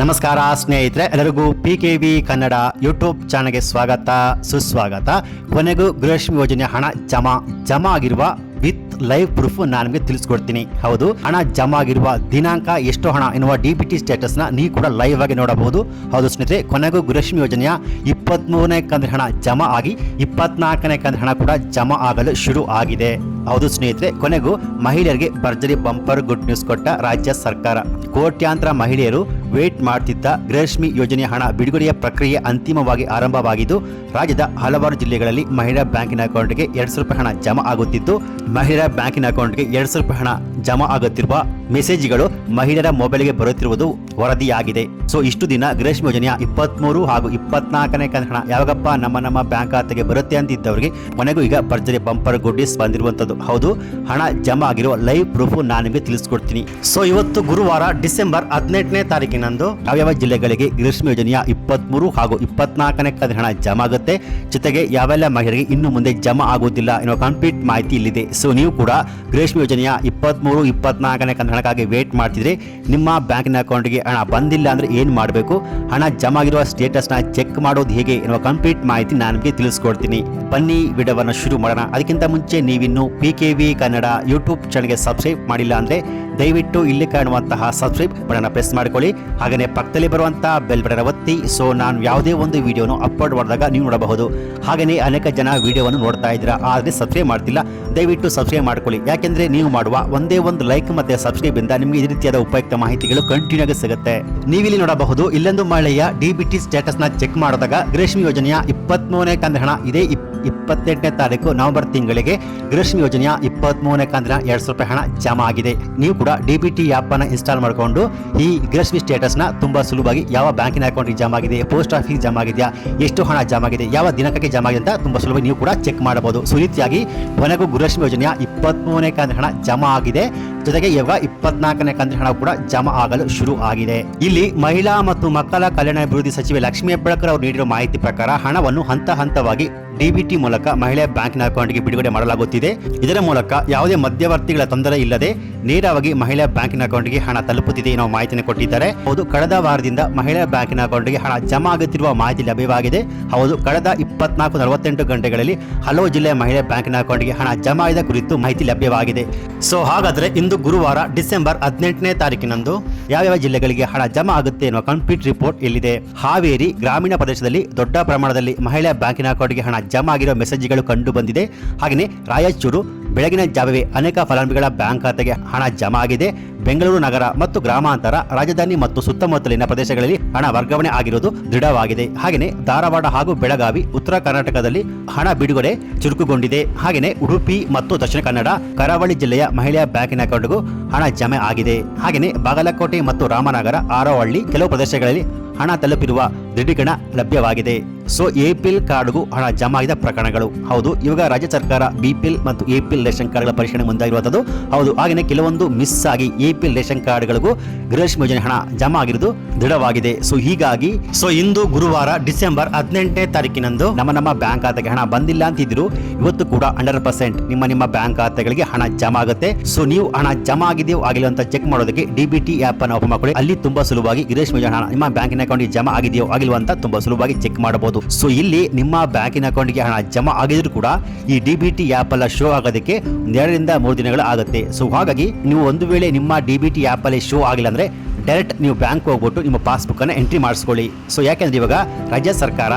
ನಮಸ್ಕಾರ, ಸ್ನೇಹಿತರೆ. ಎಲ್ಲರಿಗೂ P K V Kannada YouTube ಚಾನಲ್ಗೆ ಸ್ವಾಗತ, ಸುಸ್ವಾಗತ. ಕೊನೆಗೂ ಗೃಹಲಕ್ಷ್ಮಿ ಯೋಜನೆ ಹಣ ಜಮಾ ಜಮಾ ಆಗಿರುವ ವಿತ್ ಲೈವ್ ಪ್ರೂಫ್ ನಾನು ನಿಮಗೆ ತಿಳಿಸ್ಕೊಡ್ತೀನಿ. ಹೌದು, ಹಣ ಜಮಾ ಆಗಿರುವ ದಿನಾಂಕ ಎಷ್ಟು ಹಣ ಎನ್ನುವ ಡಿ ಬಿ ಟಿ ಸ್ಟೇಟಸ್ನ ನೀ ಕೂಡ ಲೈವ್ ಆಗಿ ನೋಡಬಹುದು. ಹೌದು, ಸ್ನೇಹಿತರೆ, ಕೊನೆಗೂ ಗೃಹಲಕ್ಷ್ಮಿ ಯೋಜನೆಯ ಇಪ್ಪತ್ತ್ಮೂರನೇ ಕಂದ್ರೆ ಹಣ ಜಮಾ ಆಗಿ ಇಪ್ಪತ್ನಾಲ್ಕನೇ ಕಂದ್ರೆ ಹಣ ಕೂಡ ಜಮಾ ಆಗಲು ಶುರು ಆಗಿದೆ. ಹೌದು, ಸ್ನೇಹಿತರೆ, ಕೊನೆಗೂ ಮಹಿಳೆಯರಿಗೆ ಭರ್ಜರಿ ಬಂಪರ್, ಗುಡ್ ನ್ಯೂಸ್ ಕೊಟ್ಟ ರಾಜ್ಯ ಸರ್ಕಾರ. ಕೋಟ್ಯಾಂತರ ಮಹಿಳೆಯರು ವೇಟ್ ಮಾಡ್ತಿದ್ದ ಗೃಹಲಕ್ಷ್ಮಿ ಯೋಜನೆಯ ಹಣ ಬಿಡುಗಡೆಯ ಪ್ರಕ್ರಿಯೆ ಅಂತಿಮವಾಗಿ ಆರಂಭವಾಗಿದ್ದು, ರಾಜ್ಯದ ಹಲವಾರು ಜಿಲ್ಲೆಗಳಲ್ಲಿ ಮಹಿಳಾ ಬ್ಯಾಂಕಿನ ಅಕೌಂಟ್ಗೆ ಎರಡು ಸಾವಿರ ರೂಪಾಯಿ ಹಣ ಜಮಾ ಆಗುತ್ತಿದ್ದು, ಮಹಿಳಾ ಬ್ಯಾಂಕಿನ ಅಕೌಂಟ್ಗೆ ಎರಡು ಸಾವಿರ ರೂಪಾಯಿ ಹಣ ಜಮಾ ಆಗುತ್ತಿರುವ ಮೆಸೇಜ್ಗಳು ಮಹಿಳೆಯರ ಮೊಬೈಲ್ಗೆ ಬರುತ್ತಿರುವುದು ವರದಿಯಾಗಿದೆ. ಸೊ ಇಷ್ಟು ದಿನ ಗ್ರೇಷ್ಮ ಯೋಜನೆಯ ಇಪ್ಪತ್ಮೂರು ಹಾಗೂ ಇಪ್ಪತ್ನಾಲ್ಕನೇ ಕಂತಿನ ಹಣ ಯಾವಾಗಪ್ಪ ನಮ್ಮ ನಮ್ಮ ಬ್ಯಾಂಕ್ ಖಾತೆಗೆ ಬರುತ್ತೆ ಅಂತಿದ್ದವರಿಗೆ ಮನೆಗೂ ಈಗ ಭರ್ಜರಿ ಬಂಪರ್ ಗುಡ್ಡಿಸ್ ಬಂದಿರುವಂಥದ್ದು. ಹೌದು, ಹಣ ಜಮಾ ಆಗಿರುವ ಲೈವ್ ಪ್ರೂಫ್ ನಾನು ನಿಮಗೆ ತಿಳಿಸ್ಕೊಡ್ತೀನಿ. ಸೊ ಇವತ್ತು ಗುರುವಾರ ಡಿಸೆಂಬರ್ ಹದಿನೆಂಟನೇ ತಾರೀಕಿನಂದು ಯಾವ್ಯಾವ ಜಿಲ್ಲೆಗಳಿಗೆ ಗ್ರೀಷ್ಮ ಯೋಜನೆಯ ಇಪ್ಪತ್ಮೂರು ಹಾಗೂ ಇಪ್ಪತ್ನಾಲ್ಕನೇ ಕಂತ ಹಣ ಜಮಾ ಆಗುತ್ತೆ? ಜೊತೆಗೆ ಯಾವೆಲ್ಲ ಮಹಿಳೆಯರಿಗೆ ಇನ್ನು ಮುಂದೆ ಜಮಾ ಆಗುವುದಿಲ್ಲ ಎನ್ನುವ ಕಂಪ್ಲೀಟ್ ಮಾಹಿತಿ ಇಲ್ಲಿದೆ. ಸೊ ನೀವು ಕೂಡ ಗ್ರೀಷ್ಮ ಯೋಜನೆಯ ಇಪ್ಪತ್ಮೂರು, ಇಪ್ಪತ್ನಾಲ್ಕನೇ ಕಂತ ಹಣಕ್ಕಾಗಿ ವೇಟ್ ಮಾಡ್ತಿದ್ರೆ ನಿಮ್ಮ ಬ್ಯಾಂಕಿನ ಅಕೌಂಟ್ಗೆ ಹಣ ಬಂದಿಲ್ಲ ಅಂದ್ರೆ ಏನು ಮಾಡಬೇಕು? ಹಣ ಜಮಾ ಆಗಿರುವ ಸ್ಟೇಟಸ್ನ ಚೆಕ್ ಮಾಡೋದು ಹೇಗೆ ಎನ್ನುವ ಕಂಪ್ಲೀಟ್ ಮಾಹಿತಿ ನಾನು ನಿಮಗೆ ತಿಳಿಸ್ಕೊಡ್ತೀನಿ. ಬನ್ನಿ ವಿಡಿಯೋವನ್ನು ಶುರು ಮಾಡೋಣ. ಅದಕ್ಕಿಂತ ಮುಂಚೆ ನೀವಿನ್ನು P K V Kannada YouTube ಚಾನಲ್ಗೆ ಸಬ್ಸ್ಕ್ರೈಬ್ ಮಾಡಿಲ್ಲ ಅಂದರೆ ದಯವಿಟ್ಟು ಇಲ್ಲಿ ಕಾಣುವಂತಹ ಸಬ್ಸ್ಕ್ರೈಬ್ ಬಟನ್ ಪ್ರೆಸ್ ಮಾಡ್ಕೊಳ್ಳಿ. ಹಾಗೆಯೇ ಪಕ್ಕದಲ್ಲಿ ಬರುವಂತಹ ಬೆಲ್ ಬಟನ್ ಒತ್ತಿ. ಸೊ ನಾನು ಯಾವುದೇ ಒಂದು ವಿಡಿಯೋನು ಅಪ್ಲೋಡ್ ಮಾಡಿದಾಗ ನೀವು ನೋಡಬಹುದು. ಹಾಗೆಯೇ ಅನೇಕ ಜನ ವಿಡಿಯೋವನ್ನು ನೋಡ್ತಾ ಇದ್ದೀರಾ, ಆದರೆ ಸಬ್ಸ್ಕ್ರೈಬ್ ಮಾಡ್ತಿಲ್ಲ. ದಯವಿಟ್ಟು ಸಬ್ಸ್ಕ್ರೈಬ್ ಮಾಡ್ಕೊಳ್ಳಿ. ಯಾಕೆಂದರೆ ನೀವು ಮಾಡುವ ಒಂದೇ ಒಂದು ಲೈಕ್ ಮತ್ತೆ ಸಬ್ಸ್ಕ್ರೈಬ್ ಇಂದ ನಿಮಗೆ ಈ ರೀತಿಯಾದ ಉಪಯುಕ್ತ ಮಾಹಿತಿಗಳು ಕಂಟಿನ್ಯೂ ಆಗಿ ಸಿಗುತ್ತೆ. ನೀವಿಲ್ಲಿ ನೋಡಬಹುದು. ಇಲ್ಲೊಂದು ಮಹಿಳೆಯ ಡಿಬಿಟಿ ಸ್ಟೇಟಸ್ನ ಚೆಕ್ ಮಾಡಿದಾಗ ಗೃಹಲಕ್ಷ್ಮಿ ಯೋಜನೆಯ ಇಪ್ಪತ್ಮೂರನೇ ಕಂದ ಹಣ ಇದೇ ಇಪ್- ಇಪ್ಪತ್ತೆಂಟನೇ ತಾರೀಕು ನವೆಂಬರ್ ತಿಂಗಳಿಗೆ ಗೃಹಲಕ್ಷ್ಮಿ ಯೋಜನೆಯ ಇಪ್ಪತ್ಮೂರನೇ ಕಂದಿನ ಎರಡು ಸಾವಿರ ರೂಪಾಯಿ ಹಣ ಜಮಾ ಆಗಿದೆ. ನೀವು ಕೂಡ ಡಿಬಿಟಿ ಆಪ್ ಅನ್ನು ಇನ್ಸ್ಟಾಲ್ ಮಾಡಿಕೊಂಡು ಈ ಗ್ರೇಷ್ಮಿ ಸ್ಟೇಟಸ್ನ ತುಂಬಾ ಸುಲಭವಾಗಿ ಯಾವ ಬ್ಯಾಂಕಿನ ಅಕೌಂಟ್ಗೆ ಜಮಾ ಆಗಿದೆ, ಪೋಸ್ಟ್ ಆಫೀಸ್ ಜಮಾ ಆಗಿದೆಯಾ, ಎಷ್ಟು ಹಣ ಜಮಾ ಆಗಿದೆ, ಯಾವ ದಿನಕ್ಕೆ ಜಮಾ ಆಗಿದೆ ಅಂತ ತುಂಬಾ ಸುಲಭವಾಗಿ ನೀವು ಕೂಡ ಚೆಕ್ ಮಾಡಬಹುದು. ಸೊ ರೀತಿಯಾಗಿ ಕೊನೆಗೂ ಗೃಹಲಕ್ಷ್ಮಿ ಯೋಜನೆಯ ಇಪ್ಪತ್ಮೂರನೇ ಕಂದ ಹಣ ಜಮಾ ಆಗಿದೆ. ಜೊತೆಗೆ ಇವಾಗ ಇಪ್ಪತ್ನಾಲ್ಕನೇ ಕಂದ ಹಣ ಕೂಡ ಜಮಾ ಆಗಲು ಶುರು ಆಗಿದೆ. ಇಲ್ಲಿ ಮಹಿಳಾ ಮತ್ತು ಮಕ್ಕಳ ಕಲ್ಯಾಣ ಅಭಿವೃದ್ಧಿ ಸಚಿವೆ ಲಕ್ಷ್ಮೀ ಹೆಬ್ಬಳಕರ್ ಅವರು ನೀಡಿರುವ ಮಾಹಿತಿ ಪ್ರಕಾರ ಹಣವನ್ನು ಹಂತ ಹಂತವಾಗಿ ಡಿಬಿಟಿ ಮೂಲಕ ಮಹಿಳೆಯ ಬ್ಯಾಂಕಿನ ಅಕೌಂಟ್ಗೆ ಬಿಡುಗಡೆ ಮಾಡಲಾಗುತ್ತಿದೆ. ಇದರ ಮೂಲಕ ಯಾವುದೇ ಮಧ್ಯವರ್ತಿಗಳ ತೊಂದರೆ ಇಲ್ಲದೆ ನೇರವಾಗಿ ಮಹಿಳಾ ಬ್ಯಾಂಕಿನ ಅಕೌಂಟ್ಗೆ ಹಣ ತಲುಪುತ್ತಿದೆ ಎನ್ನುವ ಮಾಹಿತಿಯನ್ನು ಕೊಟ್ಟಿದ್ದಾರೆ. ಹೌದು, ಕಳೆದ ವಾರದಿಂದ ಮಹಿಳಾ ಬ್ಯಾಂಕಿನ ಅಕೌಂಟ್ಗೆ ಹಣ ಜಮಾ ಆಗುತ್ತಿರುವ ಮಾಹಿತಿ ಲಭ್ಯವಾಗಿದೆ. ಹೌದು, ಕಳೆದ ಇಪ್ಪತ್ನಾಲ್ಕು ನಲವತ್ತೆಂಟು ಗಂಟೆಗಳಲ್ಲಿ ಹಲವು ಜಿಲ್ಲೆಯ ಮಹಿಳಾ ಬ್ಯಾಂಕಿನ ಅಕೌಂಟ್ಗೆ ಹಣ ಜಮಾ ಆದ ಕುರಿತು ಮಾಹಿತಿ ಲಭ್ಯವಾಗಿದೆ. ಸೊ, ಹಾಗಾದ್ರೆ ಇಂದು ಗುರುವಾರ ಡಿಸೆಂಬರ್ ಹದಿನೆಂಟನೇ ತಾರೀಕಿನಂದು ಯಾವ್ಯಾವ ಜಿಲ್ಲೆಗಳಿಗೆ ಹಣ ಜಮಾ ಆಗುತ್ತೆ ಎನ್ನುವ ಕಂಪ್ಲೀಟ್ ರಿಪೋರ್ಟ್ ಇಲ್ಲಿದೆ ಹಾವೇರಿ ಗ್ರಾಮೀಣ ಪ್ರದೇಶದಲ್ಲಿ ದೊಡ್ಡ ಪ್ರಮಾಣದಲ್ಲಿ ಮಹಿಳಾ ಬ್ಯಾಂಕಿನ ಅಕೌಂಟ್ಗೆ ಹಣ ಜಮಾ ಆಗಿರುವ ಮೆಸೇಜ್ಗಳು ಕಂಡು ಬಂದಿದೆ. ಹಾಗೆಯೇ ರಾಯಚೂರು ಬೆಳಗಿನ ಜಾವವೇ ಅನೇಕ ಫಲಾನುಭವಿಗಳ ಬ್ಯಾಂಕ್ ಖಾತೆಗೆ ಹಣ ಜಮಾ ಆಗಿದೆ. ಬೆಂಗಳೂರು ನಗರ ಮತ್ತು ಗ್ರಾಮಾಂತರ, ರಾಜಧಾನಿ ಮತ್ತು ಸುತ್ತಮುತ್ತಲಿನ ಪ್ರದೇಶಗಳಲ್ಲಿ ಹಣ ವರ್ಗಾವಣೆ ಆಗಿರುವುದು ದೃಢವಾಗಿದೆ. ಹಾಗೆಯೇ ಧಾರವಾಡ ಹಾಗೂ ಬೆಳಗಾವಿ, ಉತ್ತರ ಕರ್ನಾಟಕದಲ್ಲಿ ಹಣ ಬಿಡುಗಡೆ ಚುರುಕುಗೊಂಡಿದೆ. ಹಾಗೆಯೇ ಉಡುಪಿ ಮತ್ತು ದಕ್ಷಿಣ ಕನ್ನಡ, ಕರಾವಳಿ ಜಿಲ್ಲೆಯ ಮಹಿಳೆಯ ಬ್ಯಾಂಕಿನ ಅಕೌಂಟ್ಗೂ ಹಣ ಜಮೆ ಆಗಿದೆ. ಹಾಗೆಯೇ ಬಾಗಲಕೋಟೆ ಮತ್ತು ರಾಮನಗರ ಆರೋಹಳ್ಳಿ ಕೆಲವು ಪ್ರದೇಶಗಳಲ್ಲಿ ಹಣ ತಲುಪಿರುವ ದೃಢೀಕರಣ ಲಭ್ಯವಾಗಿದೆ. ಸೊ ಎಪಿಎಲ್ ಕಾರ್ಡ್ಗೂ ಹಣ ಜಮಾ ಆಗಿದ ಪ್ರಕರಣಗಳು. ಹೌದು, ಇವಾಗ ರಾಜ್ಯ ಸರ್ಕಾರ ಬಿಪಿಎಲ್ ಮತ್ತು ಎಪಿಎಲ್ ರೇಷನ್ ಕಾರ್ಡ್ಗಳ ಪರಿಶೀಲನೆ ಮುಂದಾಗಿರುವಂಥದ್ದು. ಹೌದು, ಹಾಗೆಯೇ ಕೆಲವೊಂದು ಮಿಸ್ ಆಗಿ ಎಪಿಎಲ್ ರೇಷನ್ ಕಾರ್ಡ್ಗಳಿಗೂ ಗೃಹಲಕ್ಷ್ಮಿ ಯೋಜನೆ ಹಣ ಜಮಾ ಆಗಿರುವುದು ದೃಢವಾಗಿದೆ. ಸೊ ಹೀಗಾಗಿ ಸೊ ಇಂದು ಗುರುವಾರ ಡಿಸೆಂಬರ್ ಹದಿನೆಂಟನೇ ತಾರೀಕಿನಂದು ನಮ್ಮ ನಮ್ಮ ಬ್ಯಾಂಕ್ ಖಾತೆಗೆ ಹಣ ಬಂದಿಲ್ಲ ಅಂತಿದ್ರು ಇವತ್ತು ಕೂಡ ಹಂಡ್ರೆಡ್ ಪರ್ಸೆಂಟ್ ನಿಮ್ಮ ನಿಮ್ಮ ಬ್ಯಾಂಕ್ ಖಾತೆಗಳಿಗೆ ಹಣ ಜಮಾ ಆಗುತ್ತೆ. ಸೊ ನೀವು ಹಣ ಜಮಾ ಆಗಿದೆಯೋ ಆಗಿಲ್ಲ ಅಂತ ಚೆಕ್ ಮಾಡೋದಕ್ಕೆ ಡಿಬಿಟಿ ಆಪ್ ಅನ್ನು ಓಪನ್ ಮಾಡ್ಕೊಳ್ಳಿ. ಅಲ್ಲಿ ತುಂಬಾ ಸುಲಭವಾಗಿ ಗೃಹಲಕ್ಷ್ಮಿ ಯೋಜನೆ ಹಣ ನಿಮ್ಮ ಬ್ಯಾಂಕಿನ ಅಕೌಂಟ್ಗೆ ಜಮಾ ಆಗಿದೆಯೋ ಆಗಿಲ್ವಾ ಅಂತ ತುಂಬಾ ಸುಲಭವಾಗಿ ಚೆಕ್ ಮಾಡಬಹುದು. ಸೊ ಇಲ್ಲಿ ನಿಮ್ಮ ಬ್ಯಾಂಕಿನ ಅಕೌಂಟ್ಗೆ ಹಣ ಜಮಾ ಆಗಿದ್ರು ಕೂಡ ಈ ಡಿಬಿಟಿ ಆಪ್ ಎಲ್ಲ ಶೋ ಆಗೋದಕ್ಕೆ ಒಂದ್ ಎರಡರಿಂದ ಮೂರು ದಿನಗಳು ಆಗುತ್ತೆ. ಸೊ ಹಾಗಾಗಿ ನೀವು ಒಂದು ವೇಳೆ ನಿಮ್ಮ ಡಿ ಬಿ ಟಿ ಆ್ಯಪಲ್ಲಿ ಶೋ ಆಗಿಲ್ಲ ಅಂದ್ರೆ ಡೈರೆಕ್ಟ್ ನೀವು ಬ್ಯಾಂಕ್ ಹೋಗ್ಬಿಟ್ಟು ನಿಮ್ಮ ಪಾಸ್ಬುಕ್ಕನ್ನು ಎಂಟ್ರಿ ಮಾಡಿಸ್ಕೊಳ್ಳಿ. ಸೊ ಯಾಕೆಂದ್ರೆ ಇವಾಗ ರಾಜ್ಯ ಸರ್ಕಾರ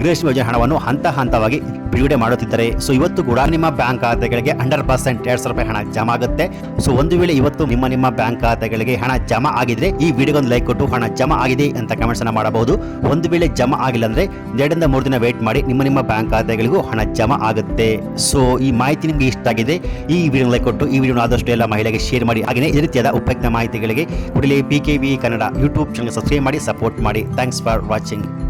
ಗೃಹಲಕ್ಷ್ಮಿ ಯೋಜನೆ ಹಣವನ್ನು ಹಂತ ಹಂತವಾಗಿ ಬಿಡುಗಡೆ ಮಾಡುತ್ತಿದ್ದಾರೆ. ಸೊ ಇವತ್ತು ಕೂಡ ನಿಮ್ಮ ಬ್ಯಾಂಕ್ ಖಾತೆಗಳಿಗೆ ಹಂಡ್ರೆಡ್ ಪರ್ಸೆಂಟ್ ಎರಡು ಸಾವಿರ ರೂಪಾಯಿ ಹಣ ಜಮಾ ಆಗುತ್ತೆ. ಸೊ ಒಂದು ವೇಳೆ ಇವತ್ತು ನಿಮ್ಮ ನಿಮ್ಮ ಬ್ಯಾಂಕ್ ಖಾತೆಗಳಿಗೆ ಹಣ ಜಮಾ ಆಗಿದ್ರೆ ಈ ವಿಡಿಯೋಗೊಂದು ಲೈಕ್ ಕೊಟ್ಟು ಹಣ ಜಮಾ ಆಗಿದೆ ಅಂತ ಕಮೆಂಟ್ಸ್ ಅನ್ನ ಮಾಡಬಹುದು. ಒಂದು ವೇಳೆ ಜಮಾ ಆಗಿಲ್ಲ ಅಂದ್ರೆ ಎರಡರಿಂದ ಮೂರು ದಿನ ವೇಟ್ ಮಾಡಿ ನಿಮ್ಮ ನಿಮ್ಮ ಬ್ಯಾಂಕ್ ಖಾತೆಗಳಿಗೂ ಹಣ ಜಮಾ ಆಗುತ್ತೆ. ಸೊ ಈ ಮಾಹಿತಿ ನಿಮಗೆ ಇಷ್ಟ ಆಗಿದೆ, ಈ ವಿಡಿಯೋ ಲೈಕ್ ಕೊಟ್ಟು, ಈ ವಿಡಿಯೋ ಆದಷ್ಟು ಎಲ್ಲ ಮಹಿಳೆಗೆ ಶೇರ್ ಮಾಡಿ. ಹಾಗೆಯೇ ಈ ರೀತಿಯಾದ ಉಪಯುಕ್ತ ಮಾಹಿತಿಗಳಿಗೆ ಕೂಡಲೇ P K V Kannada YouTube channel subscribe ಮಾಡಿ ಸಪೋರ್ಟ್ ಮಾಡಿ. Thanks for watching